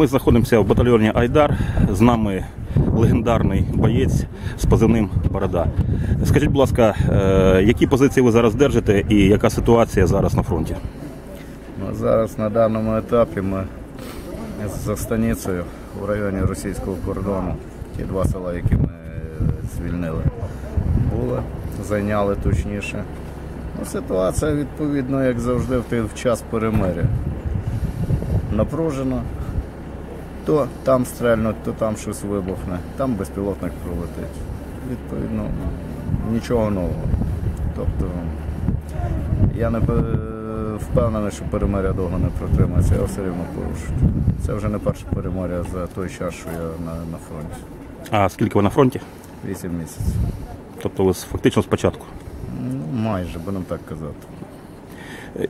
Ми знаходимося в батальйоні Айдар. З нами легендарний боєць з позивним Борода. Скажіть, будь ласка, е, які позиції ви зараз держите і яка ситуація зараз на фронті? Ну, зараз на даному етапі ми за станицею в районі російського кордону, ті два села, які ми звільнили, були, зайняли точніше. Ну, ситуація відповідно, як завжди, в час перемиря. Напружено. То там стрельнуть, то там щось вибухне, там безпілотник пролетить. Відповідно, нічого нового. Тобто я не впевнений, що перемиря довго не протримається, я все рівно порушу. Це вже не перше перемиря за той час, що я на, на фронті. А скільки ви на фронті? Вісім місяців. Тобто ви фактично спочатку. Ну, майже, будемо так казати.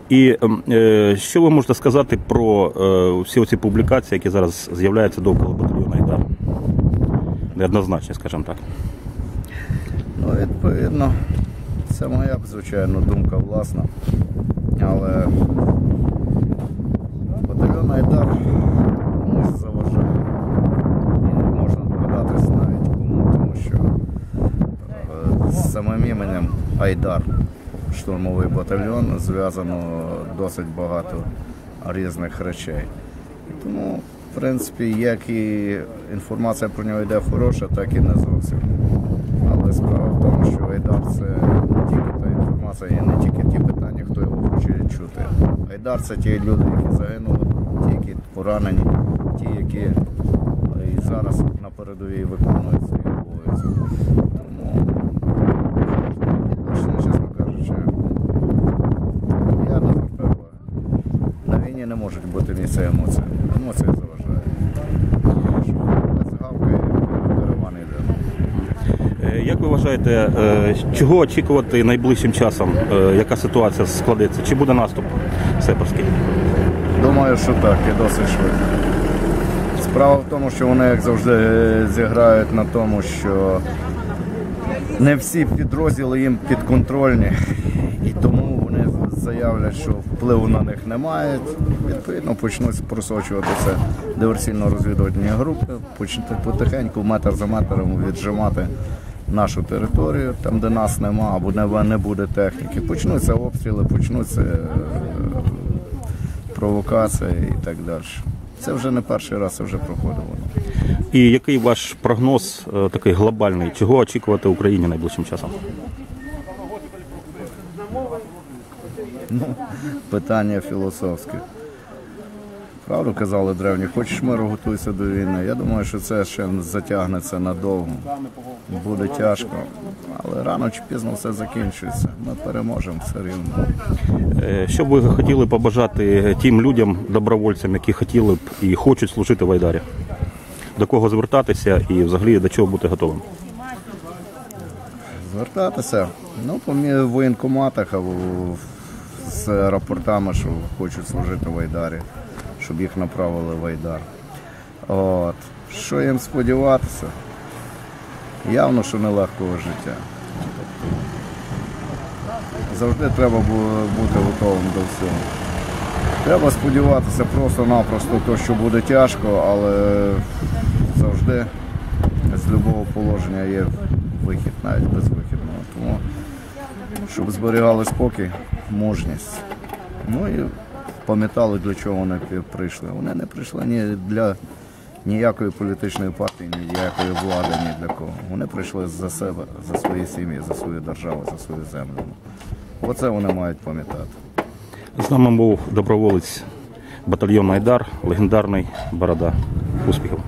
І ем, е, що ви можете сказати про е, всі оці публікації, які зараз з'являються довкола батальйону Айдар? Неоднозначні, скажімо так. Ну, відповідно, це моя, звичайно, думка власна. Але батальйон Айдар комусь заважає. Не можна догадатись навіть кому, тому що е, з самим іменем Айдар, штурмовий батальйон, зв'язано досить багато різних речей. Тому, в принципі, як і інформація про нього йде хороша, так і не зовсім. Але справа в тому, що Айдар це не тільки та інформація, і не тільки ті питання, хто його хоче чути. Айдар це ті люди, які загинули, ті, які поранені, ті, які і зараз на передовій виконують свої обов'язки. Тому, точно, чесно кажучи, я не впевнений. На війні не можуть бути місця емоцій. Емоції заважають. Йде. Е, Як ви вважаєте, е, чого очікувати найближчим часом? Е, Яка ситуація складеться? Чи буде наступ сепарський? Думаю, що так, і досить швидко. Справа в тому, що вони, як завжди, зіграють на тому, що не всі підрозділи їм підконтрольні, заявлять, що впливу на них немає. Відповідно, почнуть просочуватися диверсійно-розвідувальні групи, почнуть потихеньку метр за метром віджимати нашу територію, там, де нас нема, або не, буде техніки. Почнуться обстріли, почнуться е, провокація і так далі. Це вже не перший раз, це вже проходило. І який ваш прогноз е, такий глобальний? Чого очікувати Україні найближчим часом? Питання філософське. Правду казали древні, хочеш миру, готуйся до війни. Я думаю, що це ще затягнеться надовго. Буде тяжко, але рано чи пізно все закінчується. Ми переможемо все рівно. Е, Що б ви хотіли побажати тим людям, добровольцям, які хотіли б і хочуть служити в Айдарі? До кого звертатися і взагалі до чого бути готовим? Звертатися. Ну, по в воєнкоматах або з рапортами, що хочуть служити в Айдарі, щоб їх направили в Айдар. От. Що їм сподіватися? Явно, що нелегкого життя. Завжди треба бути готовим до всього. Треба сподіватися просто-напросто, то, що буде тяжко, але завжди з будь-якого положення є вихід, навіть безвихідного. Тому, щоб зберігали спокій, мужність. Ну і пам'ятали, для чого вони прийшли. Вони не прийшли ні для ніякої політичної партії, ні ніякої влади, ні для кого. Вони прийшли за себе, за свої сім'ї, за свою державу, за свою землю. Оце вони мають пам'ятати. З нами був доброволець батальйону Айдар, легендарний Борода. Успіхів!